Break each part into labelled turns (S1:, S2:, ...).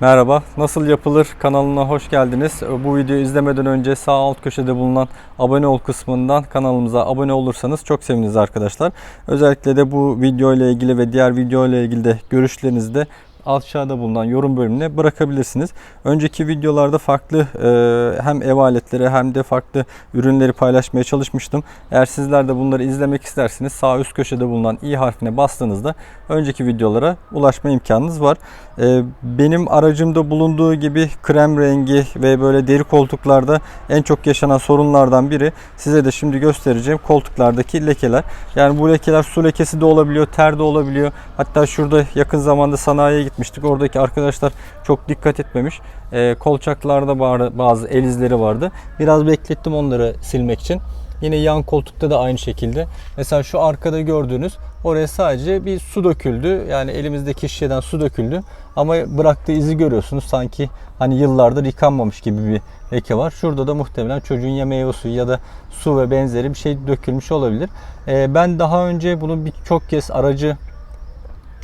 S1: Merhaba, Nasıl Yapılır kanalına hoş geldiniz. Bu videoyu izlemeden önce sağ alt köşede bulunan abone ol kısmından kanalımıza abone olursanız çok seviniriz arkadaşlar. Özellikle de bu video ile ilgili ve diğer video ile ilgili de görüşlerinizi de aşağıda bulunan yorum bölümüne bırakabilirsiniz. Önceki videolarda farklı e, hem ev aletleri hem de farklı ürünleri paylaşmaya çalışmıştım. Eğer sizler de bunları izlemek isterseniz sağ üst köşede bulunan i harfine bastığınızda önceki videolara ulaşma imkanınız var. E, benim aracımda bulunduğu gibi krem rengi ve böyle deri koltuklarda en çok yaşanan sorunlardan biri size de şimdi göstereceğim koltuklardaki lekeler. Yani bu lekeler su lekesi de olabiliyor, ter de olabiliyor. Hatta şurada yakın zamanda sanayiye gitmiştik. Oradaki arkadaşlar çok dikkat etmemiş. E, kolçaklarda ba- bazı el izleri vardı. Biraz beklettim onları silmek için. Yine yan koltukta da aynı şekilde. Mesela şu arkada gördüğünüz oraya sadece bir su döküldü. Yani elimizdeki şişeden su döküldü. Ama bıraktığı izi görüyorsunuz. Sanki hani yıllardır yıkanmamış gibi bir leke var. Şurada da muhtemelen çocuğun ya meyve suyu ya da su ve benzeri bir şey dökülmüş olabilir. Ee, ben daha önce bunu birçok kez aracı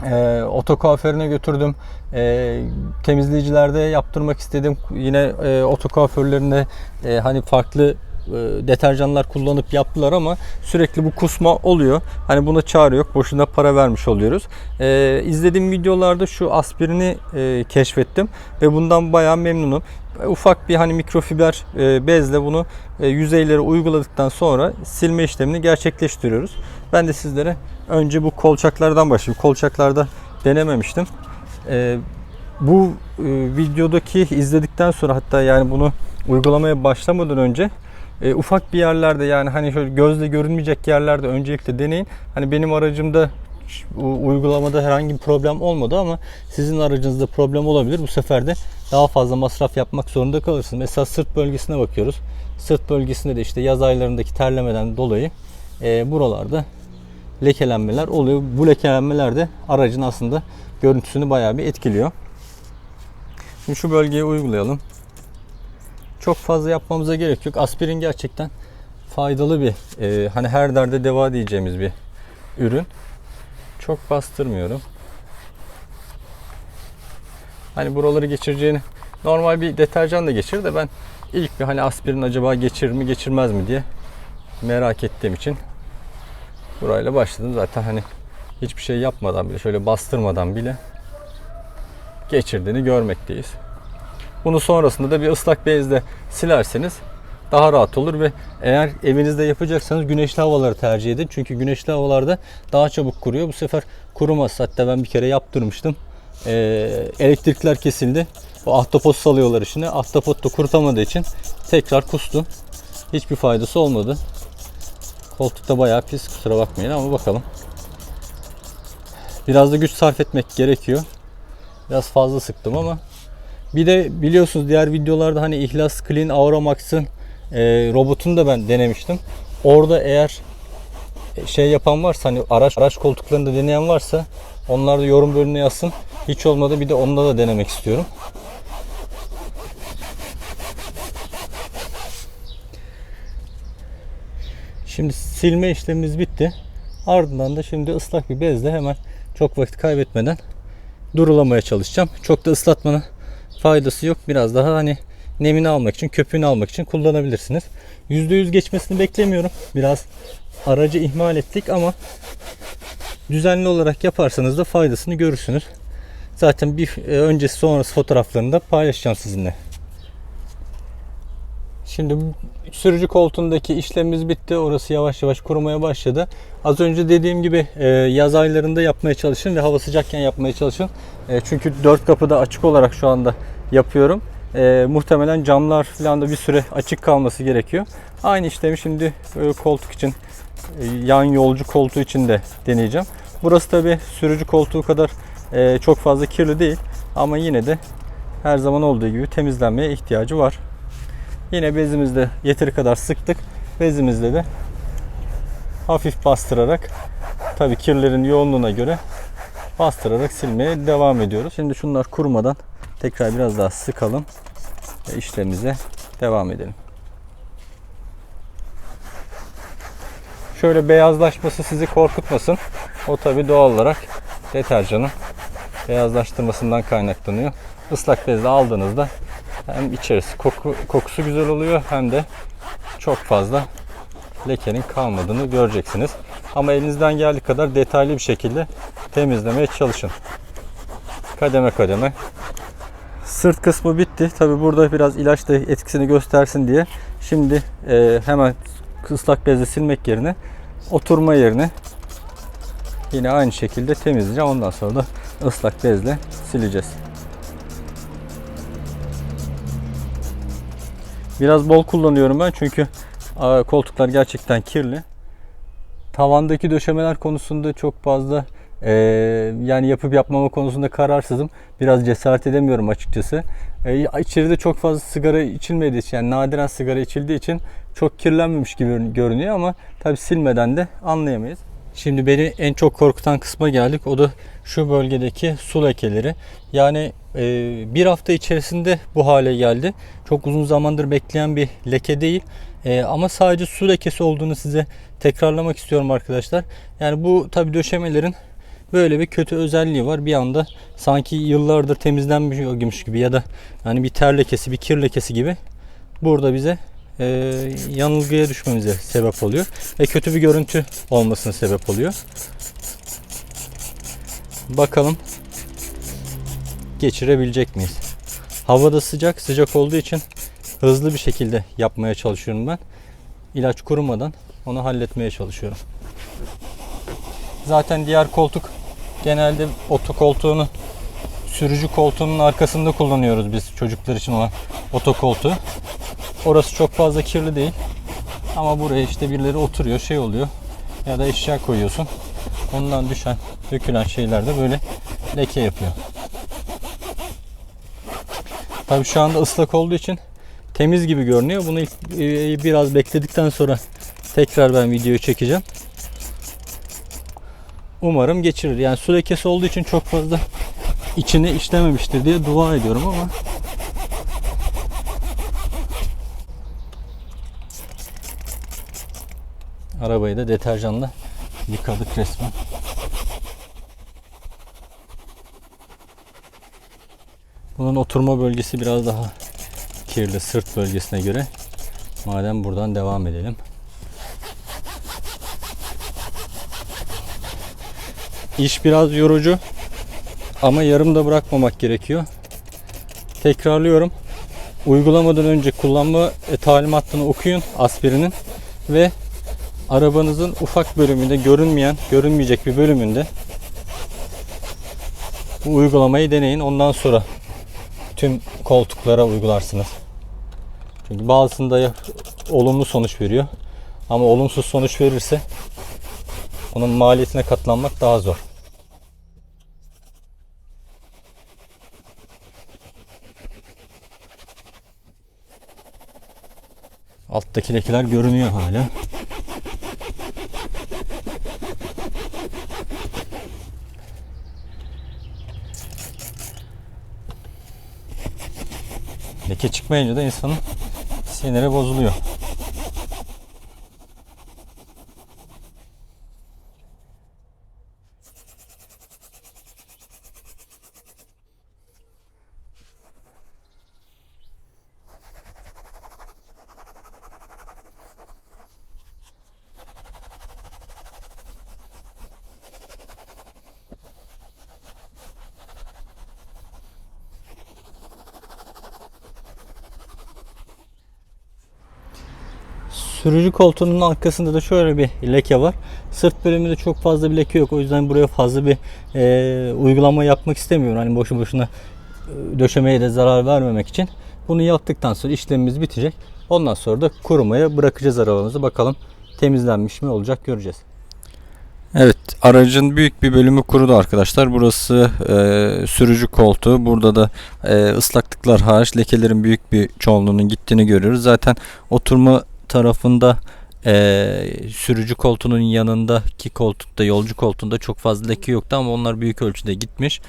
S1: e, oto kuaförüne götürdüm. E, temizleyicilerde yaptırmak istedim. Yine e, oto kuaförlerinde e, hani farklı deterjanlar kullanıp yaptılar ama sürekli bu kusma oluyor. Hani buna çare yok. Boşuna para vermiş oluyoruz. E, izlediğim videolarda şu aspirini e, keşfettim ve bundan bayağı memnunum. Ufak bir hani mikrofiber e, bezle bunu e, yüzeylere uyguladıktan sonra silme işlemini gerçekleştiriyoruz. Ben de sizlere önce bu kolçaklardan başlayayım. Kolçaklarda denememiştim. E, bu e, videodaki izledikten sonra hatta yani bunu uygulamaya başlamadan önce e, ufak bir yerlerde yani hani şöyle gözle görünmeyecek yerlerde öncelikle deneyin. Hani benim aracımda uygulamada herhangi bir problem olmadı ama sizin aracınızda problem olabilir. Bu sefer de daha fazla masraf yapmak zorunda kalırsınız. Mesela sırt bölgesine bakıyoruz. Sırt bölgesinde de işte yaz aylarındaki terlemeden dolayı e, buralarda lekelenmeler oluyor. Bu lekelenmeler de aracın aslında görüntüsünü bayağı bir etkiliyor. Şimdi şu bölgeye uygulayalım. Çok fazla yapmamıza gerek yok. Aspirin gerçekten faydalı bir e, hani her derde deva diyeceğimiz bir ürün. Çok bastırmıyorum. Hani buraları geçireceğini normal bir deterjan da geçirir de ben ilk bir hani aspirin acaba geçirir mi geçirmez mi diye merak ettiğim için burayla başladım. Zaten hani hiçbir şey yapmadan bile şöyle bastırmadan bile geçirdiğini görmekteyiz. Bunu sonrasında da bir ıslak bezle silerseniz daha rahat olur ve eğer evinizde yapacaksanız güneşli havaları tercih edin. Çünkü güneşli havalarda daha çabuk kuruyor. Bu sefer kurumaz. Hatta ben bir kere yaptırmıştım. Ee, elektrikler kesildi. O ahtapot salıyorlar içine. Ahtapot da kurutamadığı için tekrar kustu. Hiçbir faydası olmadı. Koltukta bayağı pis kusura bakmayın ama bakalım. Biraz da güç sarf etmek gerekiyor. Biraz fazla sıktım ama bir de biliyorsunuz diğer videolarda hani İhlas Clean Aura Max'ın e, robotunu da ben denemiştim. Orada eğer şey yapan varsa hani araç araç koltuklarında deneyen varsa onlar da yorum bölümüne yazsın. Hiç olmadı bir de onda da denemek istiyorum. Şimdi silme işlemimiz bitti. Ardından da şimdi ıslak bir bezle hemen çok vakit kaybetmeden durulamaya çalışacağım. Çok da ıslatmanın faydası yok. Biraz daha hani nemini almak için, köpüğünü almak için kullanabilirsiniz. %100 geçmesini beklemiyorum. Biraz aracı ihmal ettik ama düzenli olarak yaparsanız da faydasını görürsünüz. Zaten bir e, öncesi sonrası fotoğraflarını da paylaşacağım sizinle. Şimdi sürücü koltuğundaki işlemimiz bitti. Orası yavaş yavaş kurumaya başladı. Az önce dediğim gibi e, yaz aylarında yapmaya çalışın ve hava sıcakken yapmaya çalışın. E, çünkü dört kapı da açık olarak şu anda yapıyorum. E, muhtemelen camlar falan da bir süre açık kalması gerekiyor. Aynı işlemi şimdi koltuk için yan yolcu koltuğu için de deneyeceğim. Burası tabi sürücü koltuğu kadar çok fazla kirli değil ama yine de her zaman olduğu gibi temizlenmeye ihtiyacı var. Yine bezimizde yeteri kadar sıktık. Bezimizde de hafif bastırarak tabi kirlerin yoğunluğuna göre bastırarak silmeye devam ediyoruz. Şimdi şunlar kurumadan tekrar biraz daha sıkalım ve işlemimize devam edelim. Şöyle beyazlaşması sizi korkutmasın. O tabi doğal olarak deterjanın beyazlaştırmasından kaynaklanıyor. ıslak bezle aldığınızda hem içerisi koku, kokusu güzel oluyor hem de çok fazla lekenin kalmadığını göreceksiniz. Ama elinizden geldiği kadar detaylı bir şekilde temizlemeye çalışın. Kademe kademe. Sırt kısmı bitti. Tabi burada biraz ilaç da etkisini göstersin diye. Şimdi e, hemen ıslak bezle silmek yerine oturma yerini yine aynı şekilde temizleyeceğim. Ondan sonra da ıslak bezle sileceğiz. Biraz bol kullanıyorum ben çünkü koltuklar gerçekten kirli. Tavandaki döşemeler konusunda çok fazla e, yani yapıp yapmama konusunda kararsızım. Biraz cesaret edemiyorum açıkçası. E, içeride çok fazla sigara içilmediği için yani nadiren sigara içildiği için çok kirlenmemiş gibi görünüyor ama tabi silmeden de anlayamayız. Şimdi beni en çok korkutan kısma geldik. O da şu bölgedeki su lekeleri. Yani bir hafta içerisinde bu hale geldi. Çok uzun zamandır bekleyen bir leke değil. E, ama sadece su lekesi olduğunu size tekrarlamak istiyorum arkadaşlar. Yani bu tabi döşemelerin böyle bir kötü özelliği var. Bir anda sanki yıllardır temizlenmiş gibi ya da yani bir ter lekesi, bir kir lekesi gibi burada bize e, yanılgıya düşmemize sebep oluyor ve kötü bir görüntü olmasına sebep oluyor. Bakalım geçirebilecek miyiz? Havada sıcak, sıcak olduğu için hızlı bir şekilde yapmaya çalışıyorum ben. İlaç kurumadan onu halletmeye çalışıyorum. Zaten diğer koltuk genelde oto koltuğunu sürücü koltuğunun arkasında kullanıyoruz biz çocuklar için olan oto koltuğu. Orası çok fazla kirli değil. Ama buraya işte birileri oturuyor, şey oluyor. Ya da eşya koyuyorsun. Ondan düşen, dökülen şeyler de böyle leke yapıyor. Tabii şu anda ıslak olduğu için temiz gibi görünüyor. Bunu e, biraz bekledikten sonra tekrar ben videoyu çekeceğim. Umarım geçirir. Yani su lekesi olduğu için çok fazla içine işlememiştir diye dua ediyorum ama Arabayı da deterjanla yıkadık resmen. Bunun oturma bölgesi biraz daha kirli sırt bölgesine göre. Madem buradan devam edelim. İş biraz yorucu ama yarım da bırakmamak gerekiyor. Tekrarlıyorum. Uygulamadan önce kullanma talimatını okuyun aspirinin ve arabanızın ufak bölümünde görünmeyen, görünmeyecek bir bölümünde bu uygulamayı deneyin. Ondan sonra tüm koltuklara uygularsınız. Çünkü bazısında olumlu sonuç veriyor. Ama olumsuz sonuç verirse onun maliyetine katlanmak daha zor. Alttaki lekeler görünüyor hala. Leke çıkmayınca da insanın siniri bozuluyor. Sürücü koltuğunun arkasında da şöyle bir leke var. Sırt bölümünde çok fazla bir leke yok. O yüzden buraya fazla bir e, uygulama yapmak istemiyorum. Hani boşu boşuna e, döşemeye de zarar vermemek için. Bunu yaptıktan sonra işlemimiz bitecek. Ondan sonra da kurumaya bırakacağız arabamızı. Bakalım temizlenmiş mi olacak göreceğiz. Evet aracın büyük bir bölümü kurudu arkadaşlar. Burası e, sürücü koltuğu. Burada da e, ıslaklıklar hariç lekelerin büyük bir çoğunluğunun gittiğini görüyoruz. Zaten oturma tarafında e, sürücü koltuğunun yanındaki koltukta yolcu koltuğunda çok fazla leke yoktu ama onlar büyük ölçüde gitmiş.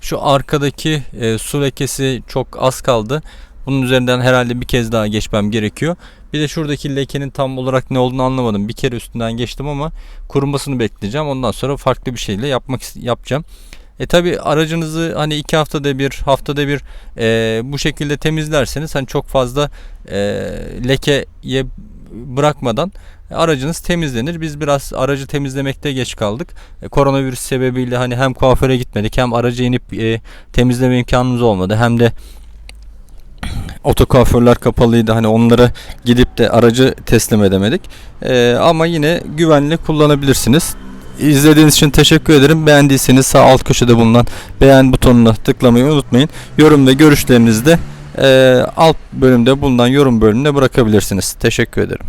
S1: Şu arkadaki e, su lekesi çok az kaldı. Bunun üzerinden herhalde bir kez daha geçmem gerekiyor. Bir de şuradaki lekenin tam olarak ne olduğunu anlamadım. Bir kere üstünden geçtim ama kurumasını bekleyeceğim. Ondan sonra farklı bir şeyle yapmak yapacağım. E tabi aracınızı hani iki haftada bir haftada bir e, bu şekilde temizlerseniz hani çok fazla e, lekeye bırakmadan aracınız temizlenir. Biz biraz aracı temizlemekte geç kaldık. E, koronavirüs sebebiyle hani hem kuaföre gitmedik hem aracı inip e, temizleme imkanımız olmadı hem de otokuaförler kapalıydı. Hani onlara gidip de aracı teslim edemedik. E, ama yine güvenli kullanabilirsiniz. İzlediğiniz için teşekkür ederim. Beğendiyseniz sağ alt köşede bulunan beğen butonuna tıklamayı unutmayın. Yorum ve görüşlerinizi de e, alt bölümde bulunan yorum bölümüne bırakabilirsiniz. Teşekkür ederim.